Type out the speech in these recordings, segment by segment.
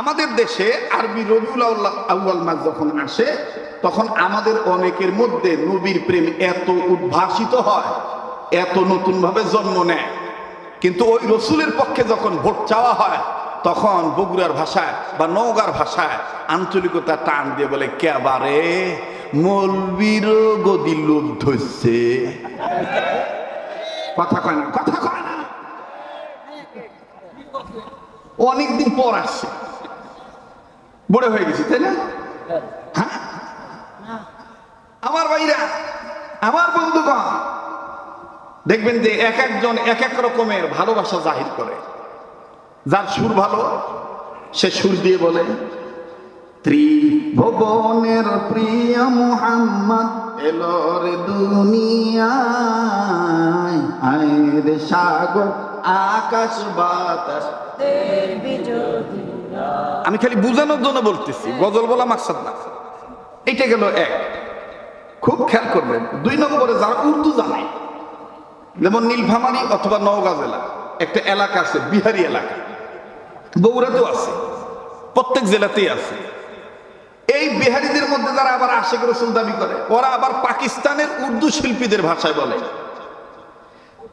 আমাদের দেশে আরবি রবিউল আউ্য়াল মাস যখন আসে, তখন আমাদের অনেকের মধ্যে নবীর প্রেম এত উদ্ভাসিত হয়, এত নতুন ভাবে জন্ম নেয়। কিন্তু ওই রসুলের পক্ষে যখন ভোট চাওয়া হয়, তখন বগুড়ার ভাষায় বা নওগার ভাষায় আঞ্চলিকতা টান দিয়ে বলে কেবারে মলবির গদি লোভ ধরছে। কথা কয় না, কথা কয় না। অনেকদিন পর আসছে। বড় হয়ে গেছি তাই না? হ্যাঁ। আমার ভাইরা আমার বন্ধুগণ দেখবেন যে এক একজন এক এক রকমের ভালোবাসা জাহির করে। যার সুর ভালো সে সুর দিয়ে বলে ত্রিভুবনের প্রিয় মুহাম্মদ এলোর দুনিয়ায়। আয়ের সাগর আকাশ বাতাস আমি খালি বুঝানোর জন্য বলতেছি, গজল বলা মাকসাদ না। এটা গেল এক। খুব খেয়াল করবেন, দুই নম্বরে যারা উর্দু জানে, যেমন নীলফামারি অথবা নওগাঁ জেলা, একটা এলাকা আছে, বিহারি এলাকা। বগুড়াতেও আছে, প্রত্যেক জেলাতেই আছে। এই বিহারিদের মধ্যে যারা আবার আশেখ রসুল দাবি করে, ওরা আবার পাকিস্তানের উর্দু শিল্পীদের ভাষায় বলে।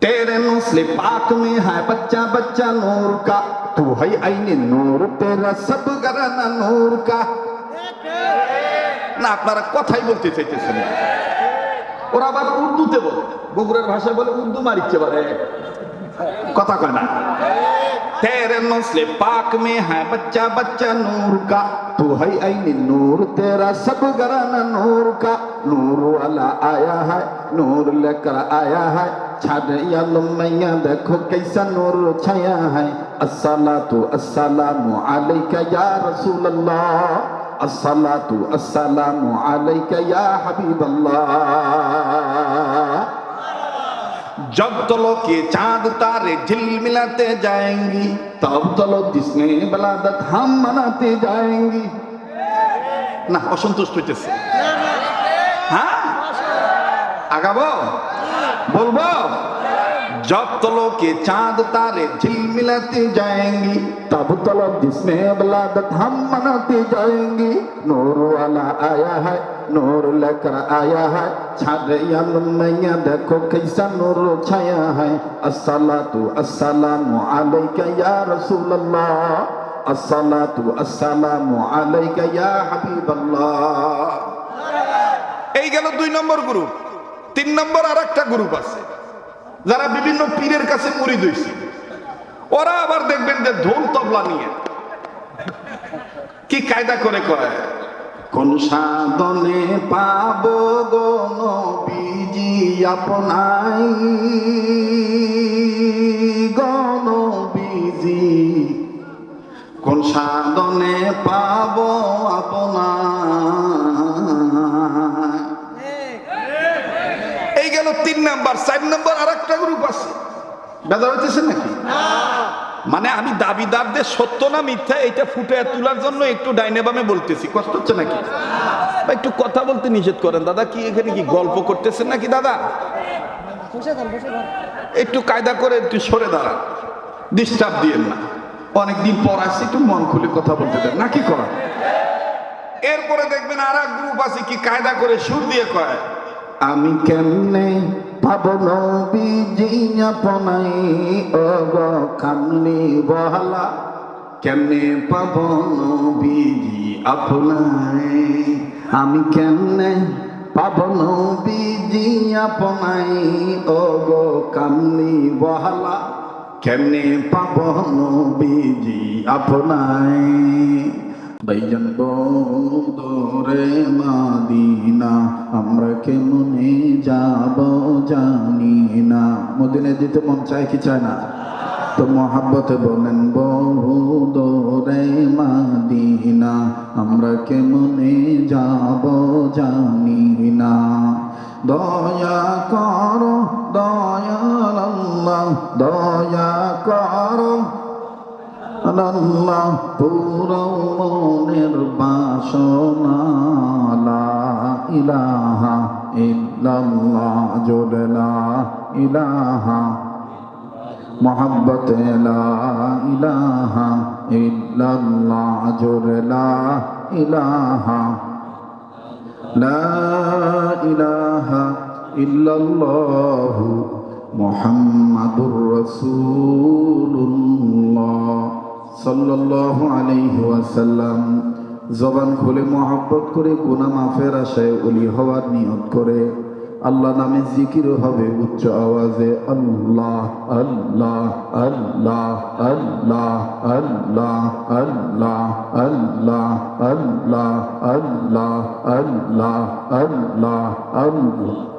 तेरे नस्ल पाक में है बच्चा बच्चा नूर का तू है आईने नूर तेरा सब घराना नूर का না আপনারা কথাই বলতে চাইতেছেন না। ওরা আবার উর্দুতে বলে বগুড়ার ভাষায় বলে উর্দু মারিচ্ছে পারে কথা কয় না तेरे नस्ल पाक में है बच्चा बच्चा नूर का तू है आईने नूर तेरा सब घराना नूर का नूर वाला आया है नूर लेकर आया है छाड़ यालम मैया देखो कैसा नूर छाया है अस्सलातु अस्सलामु अलैका या रसूल अल्लाह अस्सलातु अस्सलामु अलैका या हबीब अल्लाह जब तो लोग के चांद तारे झिलमिलाते जाएंगी तब तो लोग जिसने बलादत हम मनाते जाएंगी না অসন্তুষ্ট হইতেছে হ্যাঁ আগাবো বলবো जब तलो के चांद तारे झिलमिलाते जाएंगी तब तलो जिसमें बलादत हम मनाते जाएंगी नूर वाला आया है नूर लेकर आया है छाड़ मैया देखो कैसा नूर छाया है अस्सलातु अस्सलामु अलैका या रसूल अल्लाह अस्सलातु अस्सलामु अलैका या হাবিব এই গেল দুই নম্বর গ্রুপ তিন নম্বর আর একটা গ্রুপ আছে, যারা বিভিন্ন পীরের কাছে মুড়ি দইছে ওরা আবার দেখবেন যে ঢোল তবলা নিয়ে কি কায়দা করে কয় কোন সাধনে পাব গো আপনাই। গণ বিজি কোন সাধনে পাব আপনার গেল তিন নাম্বার চার নাম্বার আর একটা গ্রুপ আছে। বেজার হইতেছে নাকি? মানে আমি দাবিদারদের সত্য না মিথ্যা এটা ফুটে তোলার জন্য একটু ডাইনে বামে বলতেছি। কষ্ট হচ্ছে নাকি? একটু কথা বলতে নিষেধ করেন। দাদা কি এখানে কি গল্প করতেছেন নাকি দাদা? একটু কায়দা করে একটু সরে দাঁড়ান। ডিস্টার্ব দিয়েন না। অনেকদিন পর আসছে একটু মন খুলে কথা বলতে দেন। নাকি করেন এরপরে দেখবেন আর এক গ্রুপ আছে কি কায়দা করে সুর দিয়ে কয়। আমি কেমনে পাব নবীজি আপনাই? অগ কামনি বহালা, কেমনে পাব নবীজি আপনাই? আমি কেমনে পাব নবীজি আপনাই? অগ কামনি বহালা, কেমনে পাব নবীজি আপনাই? ভাইজান বদরে মাদিনা, আমরা কেমনে যাব জানি না। মদিনে যেতে মন চায় কি চায় না? তো মহাব্বতে বলেন বহু দরে মাদিনা, আমরা কেমনে যাব জানি না। দয়া করো, দয়াল আল্লাহ আল্লাহ পুরনের বাসনা ইলাহা ইল্লাল্লাহ জোড়লা ইলাহা محبت لا الہ الا اللہ جر لا الہ لا الہ الا اللہ محمد رسول اللہ সাল্লাল্লাহু আলাইহি ওয়াসাল্লাম জবান খুলে মোহাব্বত করে গুনাহ মাফের আশায় ওলি হওয়ার নিয়ত করে আল্লাহ নামে জিকির হবে উচ্চ আওয়াজে আল্লাহ আল্লাহ আল্লাহ আল্লাহ আল্লাহ আল্লাহ আল্লাহ আল্লাহ আল্লাহ আল্লাহ আল্লাহ আল্লাহ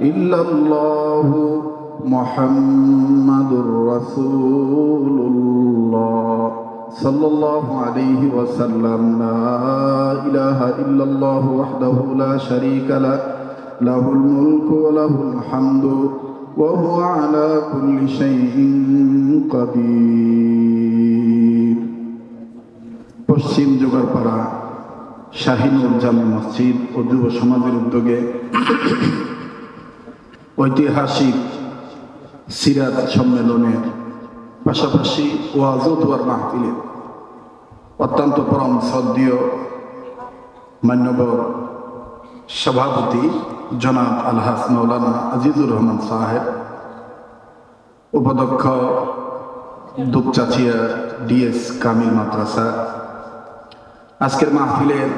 ইল্লাল্লাহু মুহাম্মাদুর রাসূলুল্লাহ। সাল্লাল্লাহু আলাইহি ওয়াসাল্লাম, লা ইলাহা ইল্লাল্লাহু ওয়াহদাহু লা وهو على كل شيء قدير পশ্চিম যোগারপাড়া শাহিনুর জামে মসজিদ ও যুব সমাজের উদ্যোগে ঐতিহাসিক সিরাত সম্মেলনের পাশাপাশি ওয়াজুয়ার মাহফিলের অত্যন্ত পরম শ্রদ্ধীয় মান্যবর সভাপতি জনাব আলহাস মৌলানা আজিজুর রহমান সাহেব, উপাধ্যক্ষ দুপচাচিয়া ডিএস কামিল মাদ্রাসা। আজকের মাহফিলের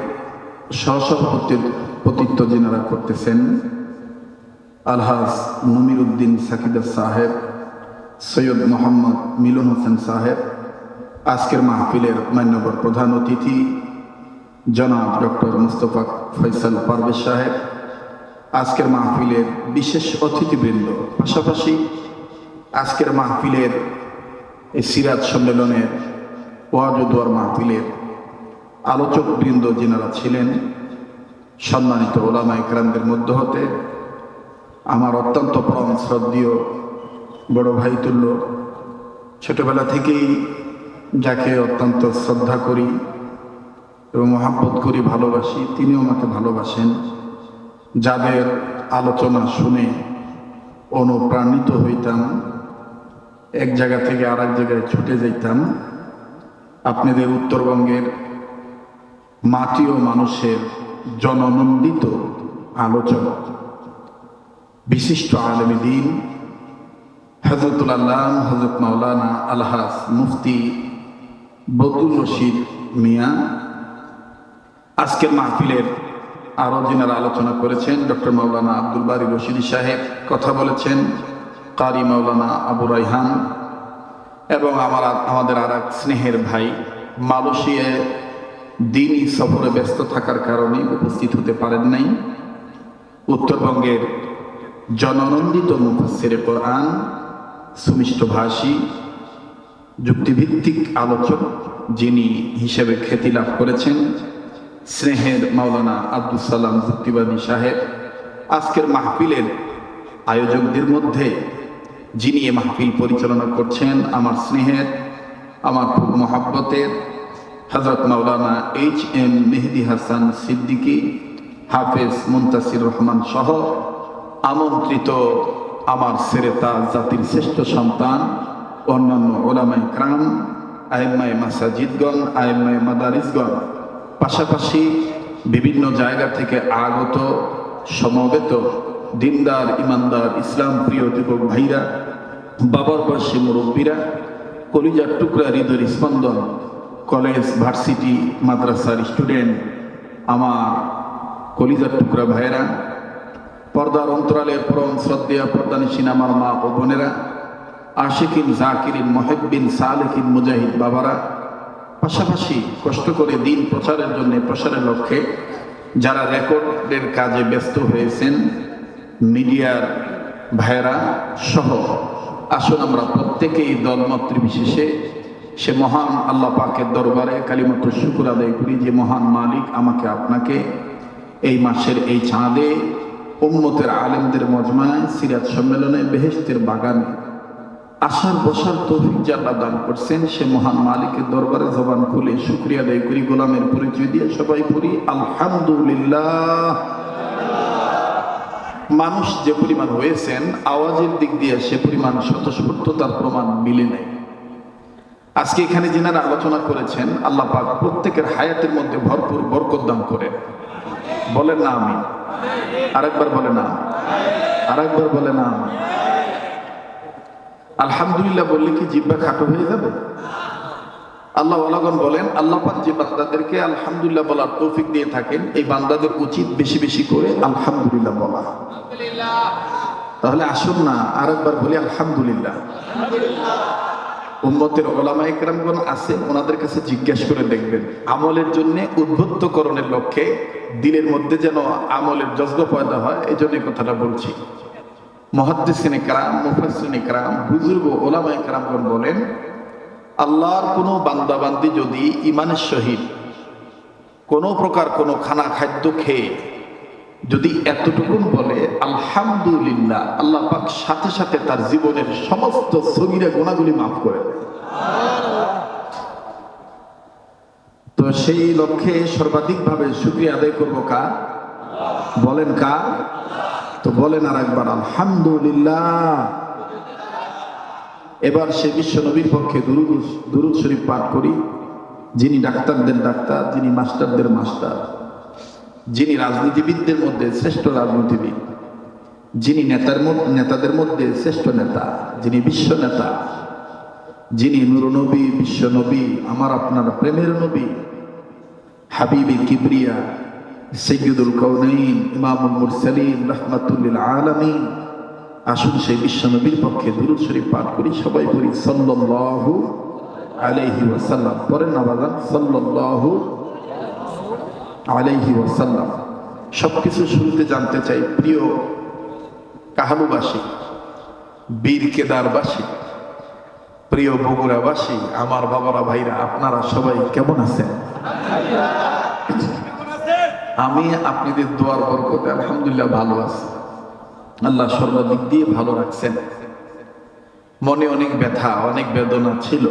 সহসভাপতির পতিত্ব যিনারা করতেছেন আলহাজ নমির উদ্দিন সাকিদার সাহেব, সৈয়দ মোহাম্মদ মিলন হোসেন সাহেব, আজকের মাহফিলের মান্যবর প্রধান অতিথি জনাব ডক্টর মুস্তফা ফৈসাল পারভেজ সাহেব, আজকের মাহফিলের বিশেষ অতিথিবৃন্দ। পাশাপাশি আজকের মাহফিলের এই সিরাজ সম্মেলনের ওয়াজুদ্দার মাহফিলের আলোচক বৃন্দ যিনারা ছিলেন, সম্মানিত ওলামা ইকরামদের মধ্য হতে আমার অত্যন্ত পরম শ্রদ্ধীয় বড় ভাই তুল্য। ছোটবেলা থেকেই যাকে অত্যন্ত শ্রদ্ধা করি এবং মহাব্বত করি, ভালোবাসি, তিনিও আমাকে ভালোবাসেন। যাদের আলোচনা শুনে অনুপ্রাণিত হইতাম, এক জায়গা থেকে আর এক জায়গায় ছুটে যাইতাম, আপনাদের উত্তরবঙ্গের মাটি ও মানুষের জননন্দিত আলোচক। বিশিষ্ট আলমী দিন হজরতুল আল্লাহ হজরত মাওলানা আলহাস মুফতি বদুল রশিদ মিয়া আজকের মাহফিলের আরও যিনারা আলোচনা করেছেন, ডক্টর মাওলানা আব্দুল বারি রশিদি সাহেব কথা বলেছেন, কারি মাওলানা আবু রাইহান এবং আমার আমাদের আর এক স্নেহের ভাই মালয়েশিয়ায় দিনই সফরে ব্যস্ত থাকার কারণে উপস্থিত হতে পারেন নাই। উত্তরবঙ্গের জননন্দিত মুফাসির কোরআন, সুমিষ্ট ভাষী, যুক্তিভিত্তিক আলোচক যিনি হিসেবে খ্যাতি লাভ করেছেন, স্নেহের মাওলানা আব্দুল সালাম যুক্তিবাদী সাহেব, আজকের মাহফিলের আয়োজকদের মধ্যে যিনি এ মাহফিল পরিচালনা করছেন, আমার স্নেহের, আমার খুব মহাব্বতের হজরত মাওলানা এইচ এম মেহেদি হাসান সিদ্দিকী, হাফেজ মুন্তাসির রহমান সহ আমন্ত্রিত আমার সেরেতা জাতির শ্রেষ্ঠ সন্তান, অন্যান্য ওলামাই ক্রাম আইম্মাই মাসাজিদগণ আইম্মাই মাদারিসগণ। পাশাপাশি বিভিন্ন জায়গা থেকে আগত, সমবেত, দিনদার, ইমানদার, ইসলাম প্রিয় যুবক ভাইরা, বাবার বয়সী মুরব্বীরা, কলিজার টুকরা হৃদয়ের স্পন্দন, কলেজ, ভার্সিটি, মাদ্রাসার স্টুডেন্ট, আমার কলিজার টুকরা ভাইয়েরা পর্দার অন্তরালের পরম শ্রদ্ধেয়া পর্দানিসীন আমার মা ও বোনেরা, আশিকিন, জাকিরিন, মহেব্বিন সালেকিন মুজাহিদ বাবারা, পাশাপাশি কষ্ট করে দিন প্রচারের জন্য প্রসারের লক্ষ্যে যারা রেকর্ডের কাজে ব্যস্ত হয়েছেন, মিডিয়ার ভাইয়েরা সহ, আসুন আমরা প্রত্যেকেই দলমত বিশেষে সে মহান আল্লাহ পাকের দরবারে কালিমাত্র শুকুর আদায় করি, যে মহান মালিক আমাকে আপনাকে এই মাসের এই চাঁদে উম্মতের আলেমদের মজমায় সিরাজ সম্মেলনে বেহেস্তের বাগানে আসার বসার তৌফিক যে আল্লাহ দান করছেন, সে মহান মালিকের দরবারে জবান খুলে শুক্রিয়া আদায় করি, গোলামের পরিচয় দিয়ে সবাই পড়ি, আলহামদুলিল্লাহ। মানুষ যে পরিমাণ হয়েছেন, আওয়াজের দিক দিয়ে সে পরিমাণ স্বতঃস্ফূর্ততার প্রমাণ মিলে নেই। আজকে এখানে যিনারা আলোচনা করেছেন, আল্লাহ পাক প্রত্যেকের হায়াতের মধ্যে ভরপুর বরকত দান করেন। বলেন না আমি আরেকবার বলে না। আরেকবার বলে না। আলহামদুলিল্লাহ বললে কি জিব্বা খাটো হয়ে যাবে? আল্লাহ ওলাগন বলেন আল্লাহ পাক যে বান্দাদেরকে আলহামদুলিল্লাহ বলার তৌফিক দিয়ে থাকেন এই বান্দাদের উচিত বেশি বেশি করে আলহামদুলিল্লাহ বলা। তাহলে আসুন না আরেকবার বলি আলহামদুলিল্লাহ। উম্মতের ওলামা একরামগণ আছে, ওনাদের কাছে জিজ্ঞেস করে দেখবেন। আমলের জন্য উদ্বুদ্ধকরণের লক্ষ্যে দিলের মধ্যে যেন আমলের যজ্ঞ পয়দা হয় এই জন্য কথাটা বলছি। মহাদ্দিসিন একরাম মুফাসিন একরাম, বুজুর্গ ওলামা একরামগণ বলেন, আল্লাহর কোনো বান্দাবান্দি যদি ইমানের সহিত কোনো প্রকার কোনো খানা খাদ্য খেয়ে যদি এতটুকুন বলে, আলহামদুলিল্লাহ, আল্লাহ পাক সাথে সাথে তার জীবনের সমস্ত সগিরা গোনাগুলি মাফ করে। তো সেই লক্ষ্যে সর্বাধিকভাবে শুক্রিয়া আদায় করব কার? বলেন কা তো বলেন আর একবার, আলহামদুলিল্লাহ। এবার সে বিশ্ব নবীর পক্ষে দুরুদ দুরুদ শরীফ পাঠ করি। যিনি ডাক্তারদের ডাক্তার, যিনি মাস্টারদের মাস্টার। যিনি রাজনীতিবিদদের মধ্যে শ্রেষ্ঠ রাজনীতিবিদ, যিনি নেতার নেতাদের মধ্যে শ্রেষ্ঠ নেতা, যিনি বিশ্ব নেতা, যিনি নুরনবী, বিশ্ব নবী, আমার আপনার প্রেমের নবী, হাবিবি কিবরিয়া, সৈয়দুল কৌনাইন ইমামুল মুরসালিন, রহমাতুল্লিল আলামিন। আসুন সেই বিশ্বনবীর পক্ষে দুরুদ শরীফ পাঠ করি, সবাই পড়ি, সাল্লাল্লাহু আলাইহি ওয়াসাল্লাম। পরেন না বাজান সাল্লাল্লাহু আলাইহি ওয়াসাল্লাম। সবকিছু শুনতে জানতে চাই প্রিয় কাহালুবাসী বীর কেদারবাসী, প্রিয় বগুড়াবাসী, আমার বাবারা, ভাইরা, আপনারা সবাই কেমন আছেন? আমি আপনাদের দোয়ার বরকতে আলহামদুলিল্লাহ ভালো আছি। আল্লাহ সর্বাদিক দিয়ে ভালো রাখছেন। মনে অনেক ব্যথা, অনেক বেদনা ছিল।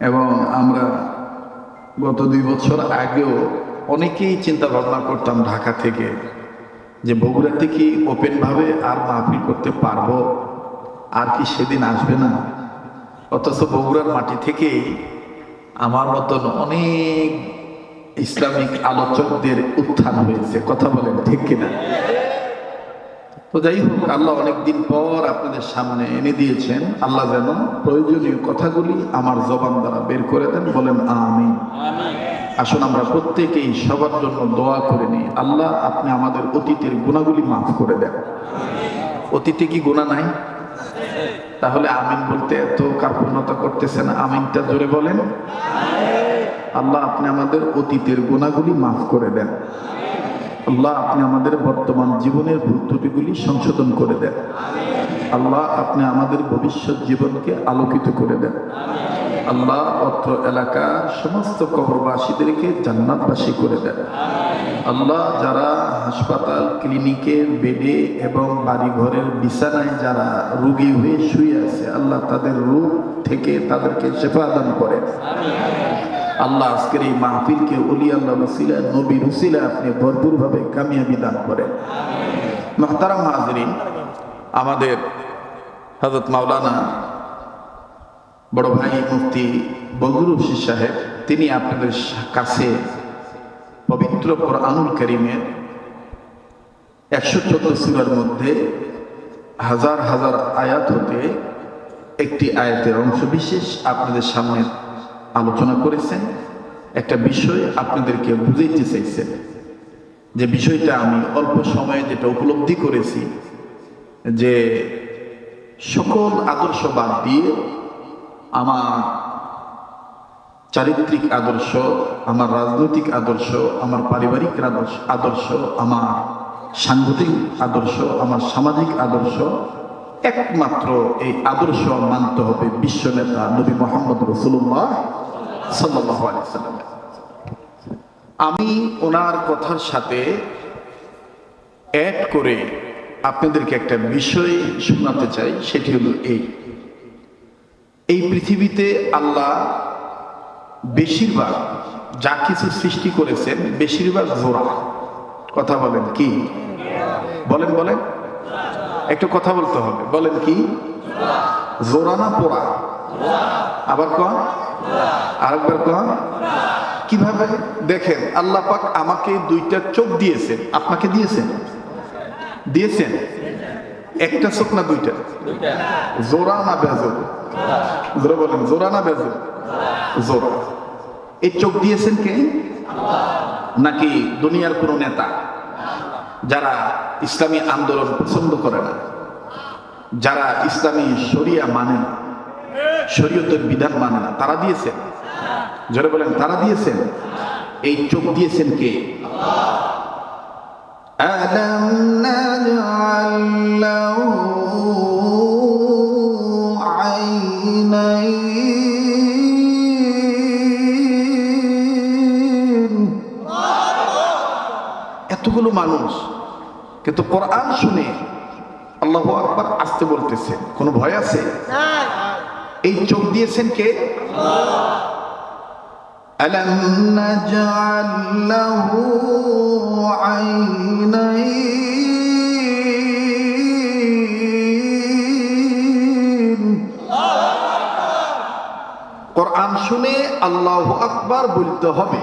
এবং আমরা গত দুই বছর আগেও অনেকেই চিন্তা ভাবনা করতাম ঢাকা থেকে যে বগুড়াতে কি ওপেনভাবে আর মাহফিল করতে পারব? আর কি সেদিন আসবে না? অথচ বগুড়ার মাটি থেকেই আমার মতন অনেক ইসলামিক আলোচকদের উত্থান হয়েছে। কথা বলেন, ঠিক কিনা? তো যাই হোক আল্লাহ অনেকদিন পর আপনাদের সামনে এনে দিয়েছেন। আল্লাহ যেন প্রয়োজনীয় কথাগুলি আমার জবান দ্বারা বের করে দেন বলেন আমি আসুন আমরা প্রত্যেকেই সবার জন্য দোয়া করে নিই। আল্লাহ আপনি আমাদের অতীতের গুণাগুলি মাফ করে দেন। অতীতে কি গুণা নাই? তাহলে আমিন বলতে এত কার্পণ্যতা করতেছেন আমিনটা জোরে বলেন। আল্লাহ আপনি আমাদের অতীতের গুণাগুলি মাফ করে দেন। আল্লাহ, আপনি আমাদের বর্তমান জীবনের ভুল ত্রুটিগুলি সংশোধন করে দেন। আল্লাহ, আপনি আমাদের ভবিষ্যৎ জীবনকে আলোকিত করে দেন। আল্লাহ, অত্র এলাকার সমস্ত কবরবাসীদেরকে জান্নাতবাসী করে দেন। আল্লাহ, যারা হাসপাতাল ক্লিনিকের বেডে এবং বাড়িঘরের বিছানায় যারা রুগী হয়ে শুয়ে আছে, আল্লাহ তাদের রোগ থেকে তাদেরকে শেফা দান করেন। আল্লাহ আজকের এই মাহফিলকে অলি আল্লাহ রসিলা নবী রসিলা আপনি ভরপুরভাবে কামিয়াবি দান করেন। মহতারাম হাজরিন, আমাদের হজরত মাওলানা বড় ভাই মুফতি রশিদ সাহেব, তিনি আপনাদের কাছে পবিত্র কোরআনুল করিমের একশো চোদ্দ মধ্যে হাজার হাজার আয়াত হতে একটি আয়াতের অংশ বিশেষ আপনাদের সামনে আলোচনা করেছেন। একটা বিষয় আপনাদেরকে বুঝাইতে চাইছেন। যে বিষয়টা আমি অল্প সময়ে যেটা উপলব্ধি করেছি, যে সকল আদর্শ বাদ দিয়ে আমার চারিত্রিক আদর্শ, আমার রাজনৈতিক আদর্শ, আমার পারিবারিক আদর্শ আদর্শ, আমার সাংগঠনিক আদর্শ, আমার সামাজিক আদর্শ একমাত্র এই আদর্শ মানতে হবে বিশ্ব নেতা নবী মোহাম্মদ রসুল্লাহ আমি ওনার কথার সাথে অ্যাড করে আপনাদেরকে একটা বিষয় শোনাতে চাই, সেটি হলো এই। এই পৃথিবীতে আল্লাহ বেশিরভাগ যা কিছু সৃষ্টি করেছেন, বেশিরভাগ জোড়া কথা বলেন কি? বলেন বলেন। একটু কথা বলতে হবে। বলেন কি? জোড়া না পোড়া? আবার কন? আরেকবার কন? কীভাবে? দেখেন, আল্লাহ পাক আমাকে দুইটা চোখ দিয়েছেন। আপনাকে দিয়েছেন? দিয়েছেন? একটা চোখ না দুইটা? জোড়া না জোড়া বলেন, জোড়া না জোড়া। এই চোখ দিয়েছেন কে? নাকি দুনিয়ার কোন নেতা? যারা ইসলামী আন্দোলন পছন্দ করে না যারা ইসলামী শরিয়া মানে না শরীয়তের বিধান মানে না তারা দিয়েছেন জোরে বলেন তারা দিয়েছেন এই চোখ দিয়েছেন কে ألم نجعل له عينين এতগুলো মানুষ কিন্তু কোরআন শুনে আল্লাহ আকবার আসতে বলতেছে কোনো ভয় আছে এই চোখ দিয়েছেন কে ألم نجعل له عينين কোরআন শুনে আল্লাহ আকবার বলতে হবে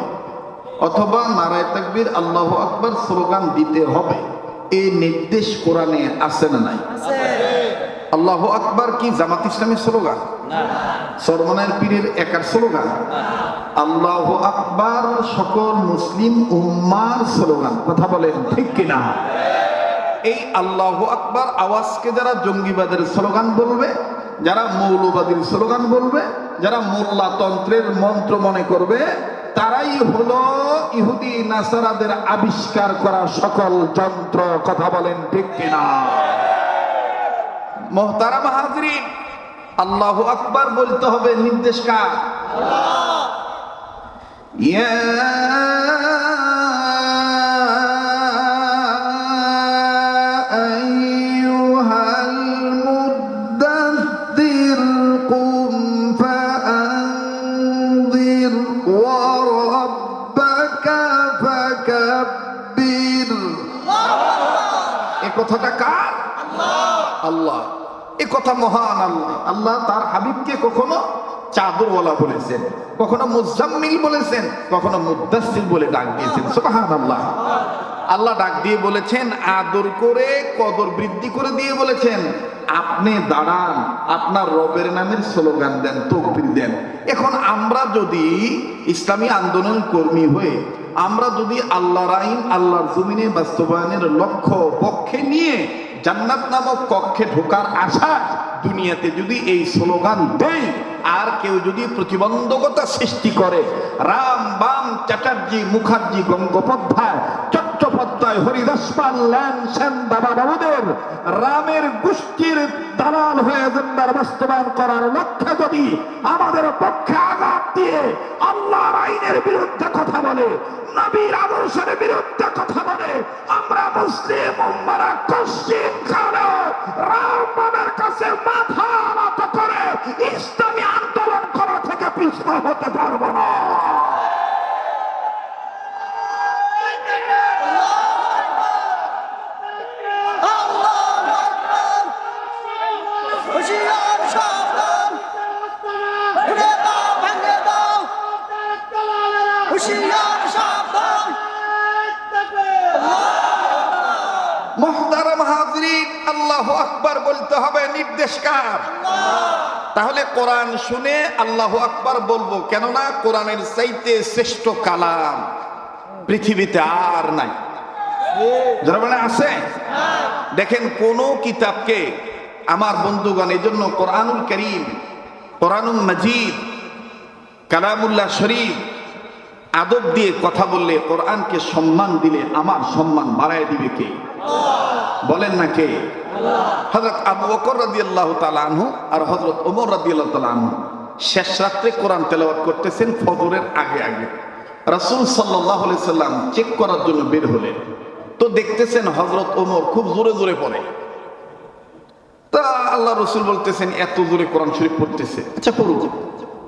অথবা নারায় তাকবীর আল্লাহ আকবার স্লোগান দিতে হবে এই নির্দেশ কোরআনে আছে না নাই? আল্লাহ আকবার কি জামাত ইসলামের স্লোগান? সরমনের পীরের একার স্লোগান? আল্লাহ আকবার সকল মুসলিম উম্মার স্লোগান। কথা বলেন ঠিক কিনা? এই আল্লাহ আকবার আওয়াজকে যারা জঙ্গিবাদের স্লোগান বলবে যারা মৌলবাদীর স্লোগান বলবে যারা মোল্লাতন্ত্রের মন্ত্র মনে করবে হলো ইহুদি নাসারাদের আবিষ্কার করা সকল যন্ত্র, কথা বলেন ঠিক কিনা? মোহতারা হাজরিন, আল্লাহ আকবার বলতে হবে নির্দেশ কার يا এ কথা মহান আল্লাহ। আল্লাহ তার হাবিবকে কখনো চাদরওয়ালা বলেছেন, কখনো মুজাম্মিল বলেছেন, কখনো মুদাসির বলে ডাক দিয়েছেন। সুবহান আল্লাহ আল্লাহ ডাক দিয়ে বলেছেন, আদর করে, কদর বৃদ্ধি করে দিয়ে বলেছেন, আপনি দাঁড়ান, আপনার রবের নামের স্লোগান দেন, তকবির দেন। এখন আমরা যদি ইসলামী আন্দোলন কর্মী হয়ে, আমরা যদি আল্লাহর আইন, আল্লাহর জমিনে বাস্তবায়নের লক্ষ্য, পক্ষে নিয়ে জান্নাত নামক কক্ষে ঢোকার আশা দুনিয়াতে যদি এই স্লোগান দেয়, আর কেউ যদি প্রতিবন্ধকতা সৃষ্টি করে, রাম বাম চ্যাটার্জি মুখার্জি গঙ্গোপাধ্যায় চট্টোপাধ্যায় হরিদাস পাল ল্যান সেন বাবা বাবুদের। রামের গোষ্ঠীর দালাল হয়ে এজেন্ডার বাস্তবায়ন করার লক্ষ্যে যদি আমাদের পক্ষে আঘাত দিয়ে আল্লাহর আইনের বিরুদ্ধে কথা বলে, নবীর আদর্শের বিরুদ্ধে কথা বলে, আমরা মুসলিম উম্মারা কশ্চিন রাম বাবার কাছে মাথা নত করে ইসলামী আন্দোলন করা থেকে পিছু হতে পারব না। বলতে হবে নির্দেশকার। তাহলে কোরআন শুনে আল্লাহ আকবার বলব কেননা কোরআনের চাইতে শ্রেষ্ঠ কালাম পৃথিবীতে আর নাই। আছে? দেখেন কোন কিতাবকে আমার বন্ধুগণ এই জন্য কোরআনুল করিম কোরআনুল মজিদ কালামুল্লাহ শরীফ আদব দিয়ে কথা বললে কোরআনকে সম্মান দিলে আমার সম্মান বাড়ায় দিবে কে? বলেন না কে? হজরত আবু বকর রাদি আল্লাহ আনহু আর হজরত ওমর রাদি আল্লাহ আনহু শেষ রাত্রে কোরআন তেলাওয়াত করতেছেন ফজরের আগে আগে। রাসূল সাল্লাহ সাল্লাম চেক করার জন্য বের হলেন। তো দেখতেছেন হজরত ওমর খুব জোরে জোরে পড়ে। তা আল্লাহ রসুল বলতেছেন, এত জোরে কোরআন শরীফ পড়তেছে। আচ্ছা পড়ুক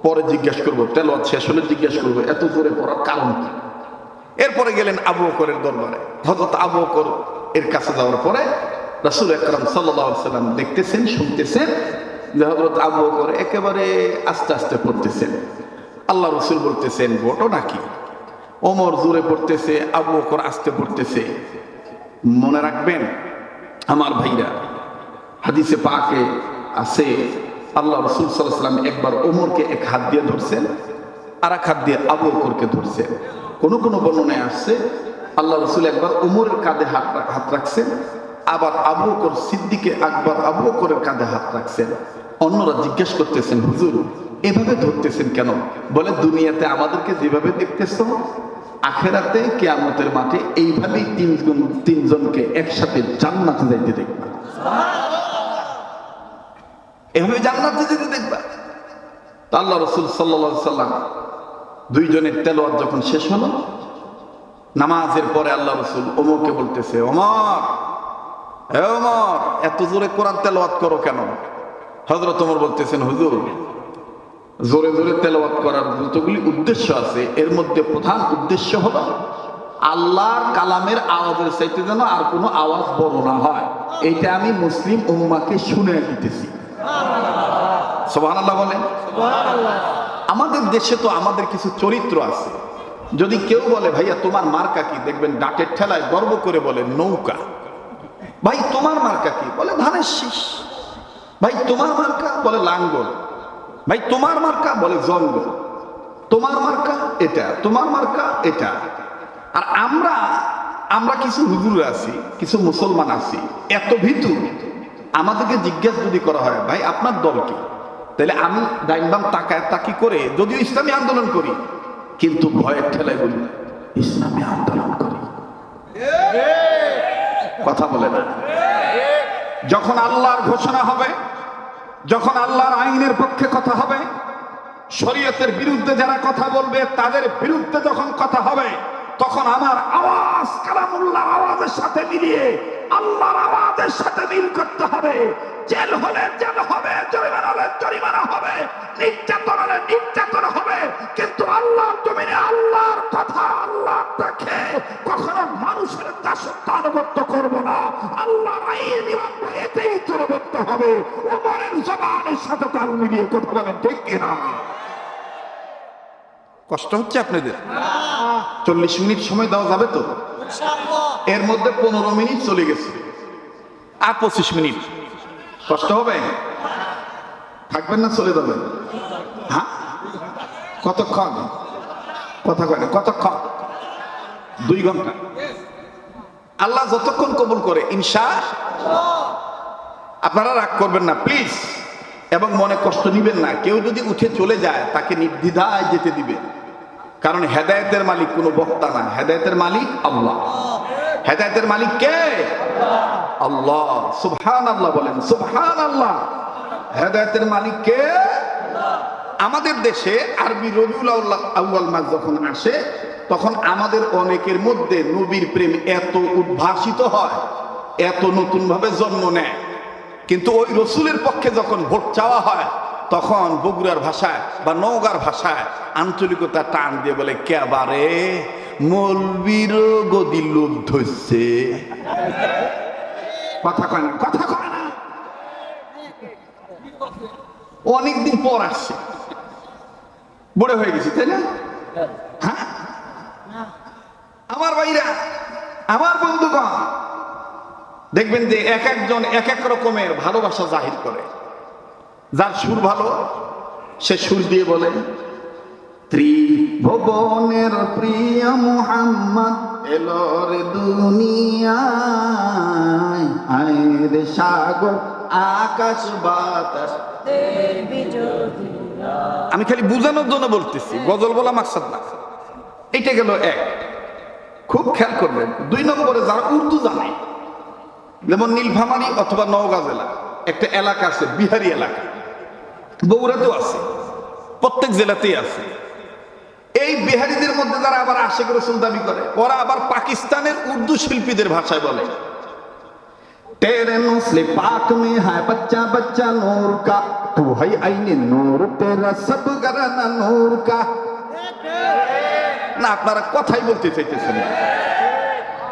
পরে জিজ্ঞাসা করব তেলোয়াত শেষ হলে জিজ্ঞাসা করব, এত জোরে পড়ার কারণ কি? এরপরে গেলেন আবু অকরের দরবারে। হজরত আবু বকর এর কাছে যাওয়ার পরে রাসূল সাল্লাল্লাহু সাল্লাম দেখতেছেন, শুনতেছেন, যে হজরত আবু বকর একেবারে আস্তে আস্তে পড়তেছেন। আল্লাহ রসুল বলতেছেন ঘটনা কি ওমর জোরে পড়তেছে, আবু বকর আস্তে পড়তেছে। মনে রাখবেন, আমার ভাইরা, হাদিসে পাকে আছে আল্লাহ রসুল সাল্লাম একবার ওমরকে এক হাত দিয়ে ধরছেন আর এক হাত দিয়ে আবু বকরকে ধরছেন। কোনো কোনো বর্ণনায় আসছে আল্লাহ রসুল একবার ওমরের কাঁধে হাত হাত রাখছেন আবার আবু বকর সিদ্দিকে আকবর আবু বকরের কাঁধে হাত রাখছেন। অন্যরা জিজ্ঞেস করতেছেন, হুজুর, এভাবে ধরতেছেন কেন? বলে দুনিয়াতে আমাদেরকে যেভাবে দেখতেছ, আখেরাতে কেয়ামতের মাঠে এইভাবেই তিনজন, তিনজনকে একসাথে জান্নাতে যাইতে দেখবা। এভাবে জান্নাতে যেতে দেখবা। আল্লাহ রসুল সাল্লা সাল্লাম দুইজনের তেলোয়ার যখন শেষ হলো, নামাজের পরে আল্লাহ রসুল ওমরকে বলতেছে, ওমর এত জোরে কোরআন তেলাওয়াত করো কেন? হজরত ওমর বলতেছেন হুজুর জোরে জোরে তেলাওয়াত করার যতগুলি উদ্দেশ্য আছে এর মধ্যে প্রধান উদ্দেশ্য হলো আল্লাহর কালামের আওয়াজের চাইতে যেন আর কোনো আওয়াজ বড় না হয়। এটা আমি মুসলিম উম্মাকে শুনে দিতেছি। সোহানাল্লাহ বলেন। আমাদের দেশে তো আমাদের কিছু চরিত্র আছে। যদি কেউ বলে ভাইয়া তোমার মার্কা কি? দেখবেন ডাটের ঠেলায় গর্ব করে বলে নৌকা। ভাই, তোমার মার্কা কি? বলে ধানের শীষ। ভাই, তোমার মার্কা? বলে লাঙ্গল। ভাই, তোমার মার্কা? বলে জঙ্গল। তোমার মার্কা? এটা। তোমার মার্কা? এটা। আর আমরা আমরা কিছু হুজুর আছি, কিছু মুসলমান আছি, এত ভীতু। আমাদেরকে জিজ্ঞেস যদি করা হয়, ভাই, আপনার দল কি? তাহলে আমি ডাইনবাম তাকায় তাকি করে, যদিও ইসলামী আন্দোলন করি, কিন্তু ভয়ের ঠেলায় বলি, ইসলামী আন্দোলন করি। কথা বলে না। যখন আল্লাহর ঘোষণা হবে, যখন আল্লাহর আইনের পক্ষে কথা হবে, শরীয়তের বিরুদ্ধে যারা কথা বলবে, তাদের বিরুদ্ধে যখন কথা হবে, তখন আমার আওয়াজ কালামুল্লাহ আওয়াজের সাথে মিলিয়ে আল্লাহর আওয়াজের সাথে মিল করতে হবে। জেল হলে জেল হবে জরিমানা হলে জরিমানা হবে নির্যাতন হলে নির্যাতন হবে। কিন্তু আল্লাহ জমিনে আল্লাহর কথা আল্লাহ দেখে কখনো মানুষের দাসত্ব আনুগত্য করব না। আল্লাহর আইন এতেই চলবত্ত হবে। ওমরের জবানের সাথে তাল মিলিয়ে কথা বলেন ঠিক কিনা কষ্ট হচ্ছে আপনাদের? চল্লিশ মিনিট সময় দেওয়া যাবে তো? এর মধ্যে পনেরো মিনিট চলে গেছে। আর পঁচিশ মিনিট। কষ্ট হবে? থাকবেন না চলে যাবেন। হ্যাঁ? কতক্ষণ? কথা কয় না কতক্ষণ? দুই ঘণ্টা। আল্লাহ যতক্ষণ কবুল করে ইনশা আপনারা রাগ করবেন না প্লিজ। এবং মনে কষ্ট নিবেন না কেউ যদি উঠে চলে যায় তাকে নির্দ্বিধায় যেতে দিবেন কারণ হেদায়েতের মালিক কোনো বক্তা না হেদায়েতের মালিক আল্লাহ। হেদায়তের মালিক কে? আল্লাহ। সুবহান আল্লাহ বলেন সুবহান আল্লাহ হেদায়তের মালিক কে? আমাদের দেশে আরবি রবিউল আউয়াল মাস যখন আসে, তখন আমাদের অনেকের মধ্যে নবীর প্রেম এত উদ্ভাসিত হয়, এত নতুন ভাবে জন্ম নেয়। কিন্তু ওই রসুলের পক্ষে যখন ভোট চাওয়া হয়, তখন বগুড়ার ভাষায় বা নওগার ভাষায় আঞ্চলিকতা টান দিয়ে বলে কেবারে মলবির গদি লোভ ধরছে। কথা কয় না, কথা কয় না। অনেকদিন পর আসছে। বড় হয়ে গেছি, তাই না? হ্যাঁ? আমার ভাইরা, আমার বন্ধুগণ, দেখবেন যে এক একজন এক এক রকমের ভালোবাসা জাহির করে। যার সুর ভালো, সে সুর দিয়ে বলে ত্রিভুবনের প্রিয় মুহাম্মদ এলোর দুনিয়ায়। আয়ের সাগর, আকাশ, বাতাস। আমি খালি বুঝানোর জন্য বলতেছি, গজল বলা মাকসাদ না। এটা গেল এক। খুব খেয়াল করবেন, দুই নম্বরে যারা উর্দু জানে, যেমন নীলফামারী অথবা নওগাঁ জেলা, একটা এলাকা আছে, বিহারি এলাকা। বগুড়াতেও আছে, প্রত্যেক জেলাতেই আছে। এই বিহারিদের মধ্যে যারা আবার আশেখ রসুল দাবি করে ওরা আবার পাকিস্তানের উর্দু শিল্পীদের ভাষায় বলে तेरे नस्ल पाक में है बच्चा बच्चा नूर का तू है आईने नूर तेरा सब घराना नूर का না আপনারা কথাই বলতে চাইতেছেন না।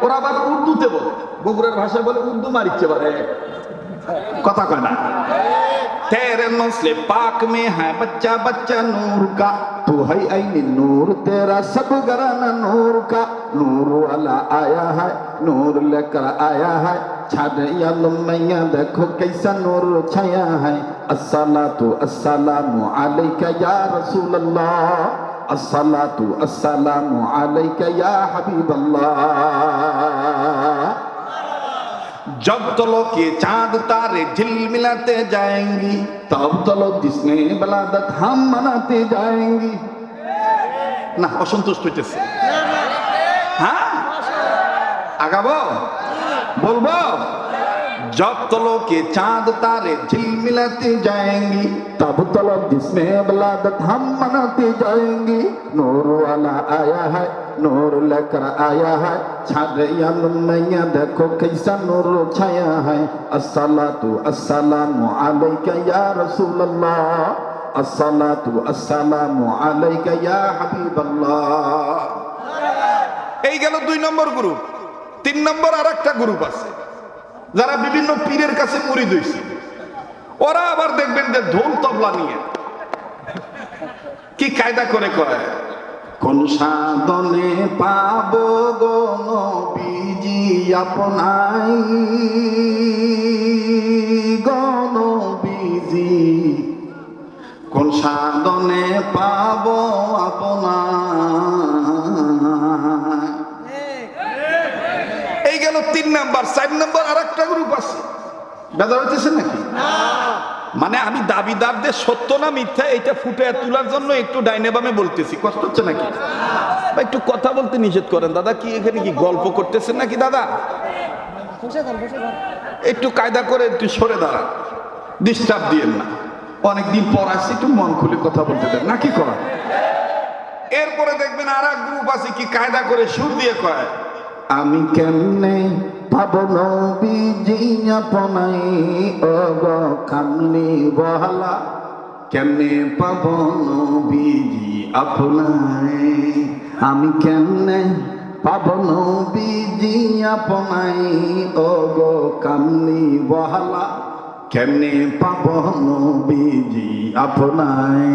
ওরা আবার উর্দুতে বলে বগুড়ার ভাষায় বলে উর্দু মারিচ্ছে পারে কথা কয় না তেরে নসলে পাক মে হ্যাঁ বাচ্চা বাচ্চা নূর কা तू है आईने नूर तेरा सब घराना नूर का नूर वाला आया है नूर लेकर आया है छाड़ यालम मैया देखो कैसा नूर छाया है अस्सलातु अस्सलामु अलैका या रसूल अल्लाह अस्सलातु अस्सलामु अलैका या हबीब अल्लाह जब तलो के चांद तारे झिलमिलाते जाएंगी तब चलो जिसने बलादत हम मनाते जाएंगी না অসন্তুষ্ট হইতেছে হ্যাঁ আগাবো বলবো जब तलो के चांद तारे झिलमिलाते जाएंगी तब चलो जिसमें बलादत हम मनाते जाएंगी नूर वाला आया है नूर लेकर आया है छाया मैया देखो कैसा नूर छाया है अस्सलातु अस्सलामु अलैका या रसूल अल्लाह अस्सलातु अस्सलामु अलैका या हबीब अल्लाह এই গেল দুই নম্বর গ্রুপ তিন নম্বর আর একটা গ্রুপ আছে যারা বিভিন্ন পীরের কাছে মুড়ি দইছে ওরা আবার দেখবেন যে ঢোল তবলা নিয়ে। কি কায়দা করে কয়? কোন সাধনে পাব গো নবীজি আপনাই। গণ বিজি কোন সাধনে পাব আপনার এই গেল তিন নাম্বার চার নাম্বার আর একটা গ্রুপ আছে। বেজার হইতেছে নাকি? মানে আমি দাবিদারদের সত্য না মিথ্যা এটা ফুটে তোলার জন্য একটু ডাইনে বামে বলতেছি। কষ্ট হচ্ছে নাকি? বা একটু কথা বলতে নিষেধ করেন। দাদা কি এখানে কি গল্প করতেছেন নাকি দাদা? একটু কায়দা করে একটু সরে দাঁড়ান। ডিস্টার্ব দিয়েন না। অনেকদিন পর আসছে একটু মন খুলে কথা বলতে দেন। নাকি করা? এরপরে দেখবেন আর এক গ্রুপ আছে কি কায়দা করে সুর দিয়ে কয়। আমি কেমনে পাব নবীজি আপনাই? অগ কামনি বহলা, কেমনে পাব নবীজি আপনাই? আমি কেমনে পাব নবীজি আপনাই? অগ কামনি বহলা, কেমনে পাব নবীজি আপনাই?